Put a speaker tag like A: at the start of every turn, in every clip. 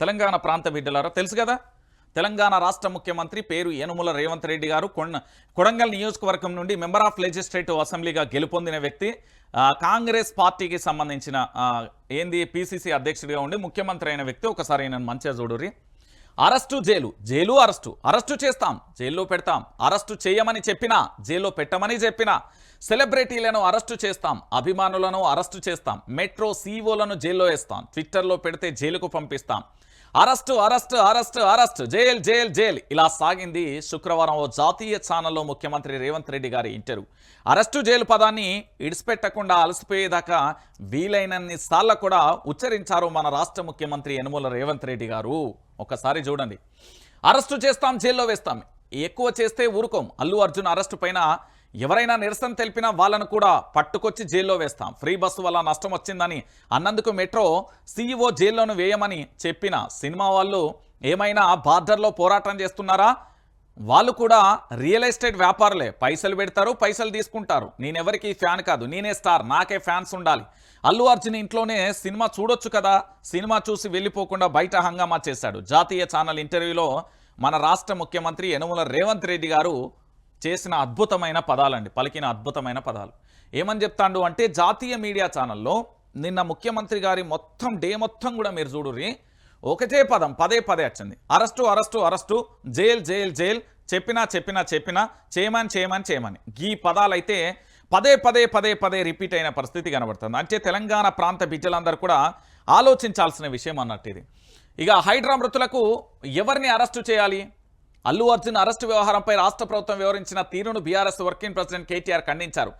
A: తెలంగాణ ప్రాంత బిడ్డలారా తెలుసు కదా? తెలంగాణ రాష్ట్ర ముఖ్యమంత్రి పేరు యనుమల రేవంత్ రెడ్డి గారు కొన్న కొడంగల్ నియోజకవర్గం నుండి మెంబర్ ఆఫ్ లెజిస్లేటివ్ అసెంబ్లీగా గెలుపొందిన వ్యక్తి. కాంగ్రెస్ పార్టీకి సంబంధించిన ఏంది పిసిసి అధ్యక్షుడిగా ఉండి ముఖ్యమంత్రి అయిన వ్యక్తి. ఒకసారి నేను మంచిగా చూడుర్రీ. Arrest jail jail arrest. Arrest చేస్తాం జైల్లో పెడతాం. అరెస్టు చేయమని చెప్పినా జైల్లో పెట్టమని చెప్పినా సెలబ్రిటీలను అరెస్టు చేస్తాం అభిమానులను అరెస్టు చేస్తాం మెట్రో సీఓలను జైల్లో వేస్తాం ట్విట్టర్లో పెడితే జైలుకు పంపిస్తాం. Arrest arrest arrest arrest. Jail jail jail. ఇలా సాగింది శుక్రవారం ఓ జాతీయ ఛానల్లో ముఖ్యమంత్రి రేవంత్ రెడ్డి గారి ఇంటర్వ్యూ అరెస్టు జైలు పదాన్ని ఇడిచిపెట్టకుండా అలసిపోయేదాకా వీలైనన్ని సార్లు కూడా ఉచ్చరించారు మన రాష్ట్ర ముఖ్యమంత్రి యనుమల రేవంత్ రెడ్డి గారు. ఒకసారి చూడండి. అరెస్టు చేస్తాం జైల్లో వేస్తాం. ఎక్కువ చేస్తే ఊరుకోం. అల్లు అర్జున్ అరెస్టు పైన ఎవరైనా నిరసన తెలిపినా వాళ్ళను కూడా పట్టుకొచ్చి జైల్లో వేస్తాం. ఫ్రీ బస్సు వల్ల నష్టం వచ్చిందని అన్నందుకు మెట్రో సీఈఓ జైల్లోను వేయమని చెప్పిన సినిమా వాళ్ళు ఏమైనా బార్డర్లో పోరాటం చేస్తున్నారా? వాళ్ళు కూడా రియల్ ఎస్టేట్ వ్యాపారులే. పైసలు పెడతారు పైసలు తీసుకుంటారు. నేనెవరికి ఫ్యాన్ కాదు. నేనే స్టార్. నాకే ఫ్యాన్స్ ఉండాలి. అల్లు అర్జున్ ఇంట్లోనే సినిమా చూడొచ్చు కదా? సినిమా చూసి వెళ్ళిపోకుండా బయట హంగామా చేశాడు. జాతీయ ఛానల్ ఇంటర్వ్యూలో మన రాష్ట్ర ముఖ్యమంత్రి యనుమల రేవంత్ రెడ్డి గారు చేసిన అద్భుతమైన పదాలండి. పలికిన అద్భుతమైన పదాలు. ఏమని చెప్తాండు అంటే జాతీయ మీడియా ఛానల్లో నిన్న ముఖ్యమంత్రి గారి మొత్తం డే మొత్తం కూడా మీరు చూడుర్రి. ఒకటే పదం పదే పదే వచ్చింది. Arrest arrest arrest jail jail jail చెప్పినా చెప్పినా చెప్పినా చేయమని చేయమని చేయమని. ఈ పదాలైతే పదే పదే పదే పదే రిపీట్ అయిన పరిస్థితి కనబడుతుంది. అంటే తెలంగాణ ప్రాంత బిడ్డలందరూ కూడా ఆలోచించాల్సిన విషయం అన్నట్టు ఇది. ఇక హైడ్రా మృతులకు ఎవరిని అరెస్టు చేయాలి? అల్లు అర్జున్ అరెస్టు వ్యవహారంపై రాష్ట్ర ప్రభుత్వం వివరించిన తీరును బీఆర్ఎస్ వర్కింగ్ ప్రెసిడెంట్ కేటీఆర్ ఖండించారు.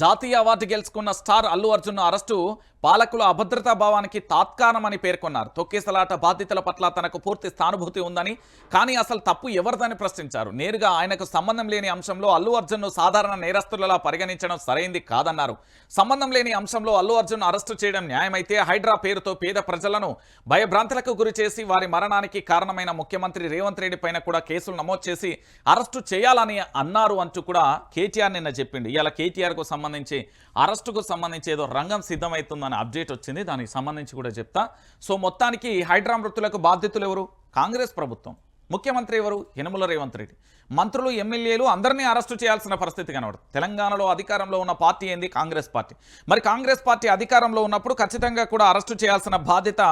A: జాతీయ అవార్డు గెలుచుకున్న స్టార్ అల్లు అర్జున్ అరెస్టు పాలకుల అభద్రతా భావానికి తాత్కారమని పేర్కొన్నారు. తొక్కేసలాట బాధితుల పట్ల తనకు పూర్తి సానుభూతి ఉందని కానీ అసలు తప్పు ఎవరిదని ప్రశ్నించారు. నేరుగా ఆయనకు సంబంధం లేని అంశంలో అల్లు అర్జున్ను సాధారణ నేరస్తులలా పరిగణించడం సరైంది కాదన్నారు. సంబంధం లేని అంశంలో అల్లు అర్జున్ అరెస్టు చేయడం న్యాయమైతే హైడ్రా పేరుతో పేద ప్రజలను భయభ్రాంతులకు గురి చేసి వారి మరణానికి కారణమైన ముఖ్యమంత్రి రేవంత్ రెడ్డి పైన కూడా కేసులు నమోదు చేసి అరెస్టు చేయాలని అన్నారు అంటూ కూడా కేటీఆర్ నిన్న చెప్పిండు. ఇవాళ కేటీఆర్కు సంబంధించి అరెస్టుకు సంబంధించి ఏదో రంగం సిద్ధమవుతుందని అప్డేట్ వచ్చింది. దానికి సంబంధించి కూడా చెప్తా. సో మొత్తానికి హైడ్రా మృతులకు బాధ్యతలు ఎవరు? కాంగ్రెస్ ప్రభుత్వం. ముఖ్యమంత్రి ఎవరు? యనమల రేవంత్ రెడ్డి. మంత్రులు ఎమ్మెల్యేలు అందరినీ అరెస్టు చేయాల్సిన పరిస్థితి కనబడుతుంది. తెలంగాణలో అధికారంలో ఉన్న పార్టీ ఏంది? కాంగ్రెస్ పార్టీ. మరి కాంగ్రెస్ పార్టీ అధికారంలో ఉన్నప్పుడు ఖచ్చితంగా కూడా అరెస్టు చేయాల్సిన బాధ్యత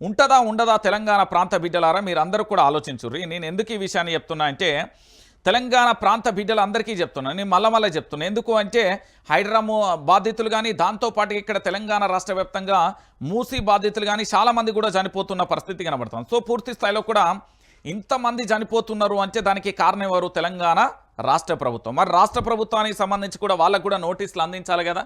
A: ఉంటుందా ఉండదా తెలంగాణ ప్రాంత బిడ్డలారా మీరు అందరూ కూడా ఆలోచించుర్రి. నేను ఎందుకు ఈ విషయాన్ని చెప్తున్నా అంటే తెలంగాణ ప్రాంత బిడ్డలందరికీ చెప్తున్నాను నేను మళ్ళా మళ్ళీ చెప్తున్నాను ఎందుకు అంటే హైడ్రాము బాధితులు కానీ దాంతోపాటు ఇక్కడ తెలంగాణ రాష్ట్ర వ్యాప్తంగా మూసీ బాధితులు కానీ చాలామంది కూడా చనిపోతున్న పరిస్థితి కనబడుతుంది. సో పూర్తి స్థాయిలో కూడా ఇంతమంది చనిపోతున్నారు అంటే దానికి కారణం ఎవరు? తెలంగాణ రాష్ట్ర ప్రభుత్వం. మరి రాష్ట్ర ప్రభుత్వానికి సంబంధించి కూడా వాళ్ళకు కూడా నోటీసులు అందించాలి కదా.